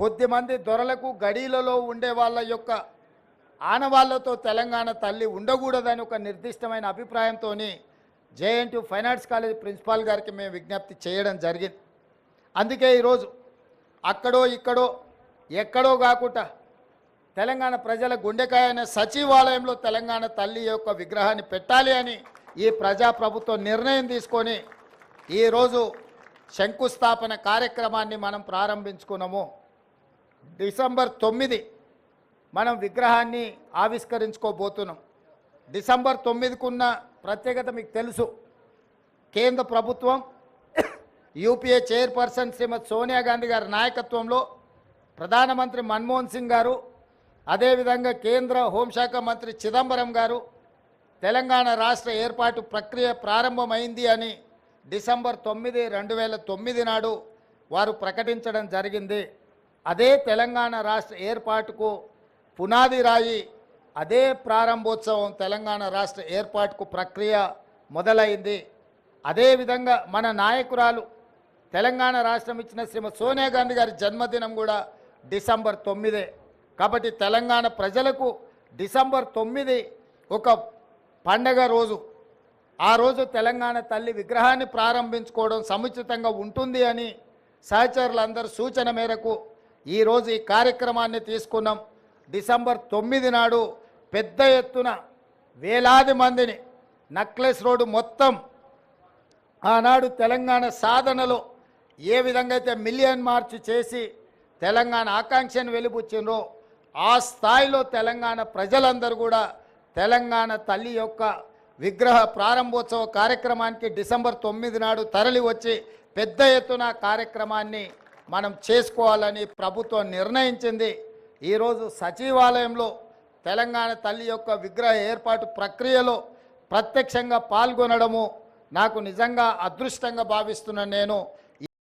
కొద్దిమంది దొరలకు గడీలలో ఉండే వాళ్ళ యొక్క ఆనవాళ్ళతో తెలంగాణ తల్లి ఉండకూడదని ఒక నిర్దిష్టమైన అభిప్రాయంతో జేఎన్టీ ఫైనాన్స్ కాలేజ్ ప్రిన్సిపాల్ గారికి మేము విజ్ఞప్తి చేయడం జరిగింది. అందుకే ఈరోజు అక్కడో ఇక్కడో ఎక్కడో కాకుండా తెలంగాణ ప్రజల గుండెకాయ అనే సచివాలయంలో తెలంగాణ తల్లి యొక్క విగ్రహాన్ని పెట్టాలి అని ఈ ప్రజాప్రభుత్వం నిర్ణయం తీసుకొని ఈరోజు శంకుస్థాపన కార్యక్రమాన్ని మనం ప్రారంభించుకున్నాము. డిసెంబర్ తొమ్మిది మనం విగ్రహాన్ని ఆవిష్కరించుకోబోతున్నాం. డిసెంబర్ తొమ్మిదికున్న ప్రత్యేకత మీకు తెలుసు. కేంద్ర ప్రభుత్వం యూపీఏ చైర్పర్సన్ శ్రీమతి సోనియా గాంధీ గారి నాయకత్వంలో ప్రధానమంత్రి మన్మోహన్ సింగ్ గారు అదేవిధంగా కేంద్ర హోంశాఖ మంత్రి చిదంబరం గారు తెలంగాణ రాష్ట్ర ఏర్పాటు ప్రక్రియ ప్రారంభమైంది అని డిసెంబర్ తొమ్మిది రెండు వేల తొమ్మిది నాడు వారు ప్రకటించడం జరిగింది. అదే తెలంగాణ రాష్ట్ర ఏర్పాటుకు పునాది రాయి అదే ప్రారంభోత్సవం తెలంగాణ రాష్ట్ర ఏర్పాటుకు ప్రక్రియ మొదలైంది. అదేవిధంగా మన నాయకురాలు తెలంగాణ రాష్ట్రం ఇచ్చిన శ్రీమతి సోనియా గాంధీ గారి జన్మదినం కూడా డిసెంబర్ తొమ్మిదే. కాబట్టి తెలంగాణ ప్రజలకు డిసెంబర్ తొమ్మిది ఒక పండగ రోజు. ఆ రోజు తెలంగాణ తల్లి విగ్రహాన్ని ప్రారంభించుకోవడం సముచితంగా ఉంటుంది అని సహచరులందరూ సూచన మేరకు ఈరోజు ఈ కార్యక్రమాన్ని తీసుకున్నాం. డిసెంబర్ తొమ్మిది నాడు పెద్ద ఎత్తున వేలాది మందిని నక్లెస్ రోడ్డు మొత్తం ఆనాడు తెలంగాణ సాధనలో ఏ విధంగా అయితే మిలియన్ మార్చ్ చేసి తెలంగాణ ఆకాంక్షను వెలిబుచ్చిండ్రో ఆ స్థాయిలో తెలంగాణ ప్రజలందరూ కూడా తెలంగాణ తల్లి యొక్క విగ్రహ ప్రారంభోత్సవ కార్యక్రమానికి డిసెంబర్ తొమ్మిది నాడు తరలి వచ్చి పెద్ద ఎత్తున కార్యక్రమాన్ని మనం చేసుకోవాలని ప్రభుత్వం నిర్ణయించింది. ఈరోజు సచివాలయంలో తెలంగాణ తల్లి యొక్క విగ్రహ ఏర్పాటు ప్రక్రియలో ప్రత్యక్షంగా పాల్గొనడము నాకు నిజంగా అదృష్టంగా భావిస్తున్నాను నేను.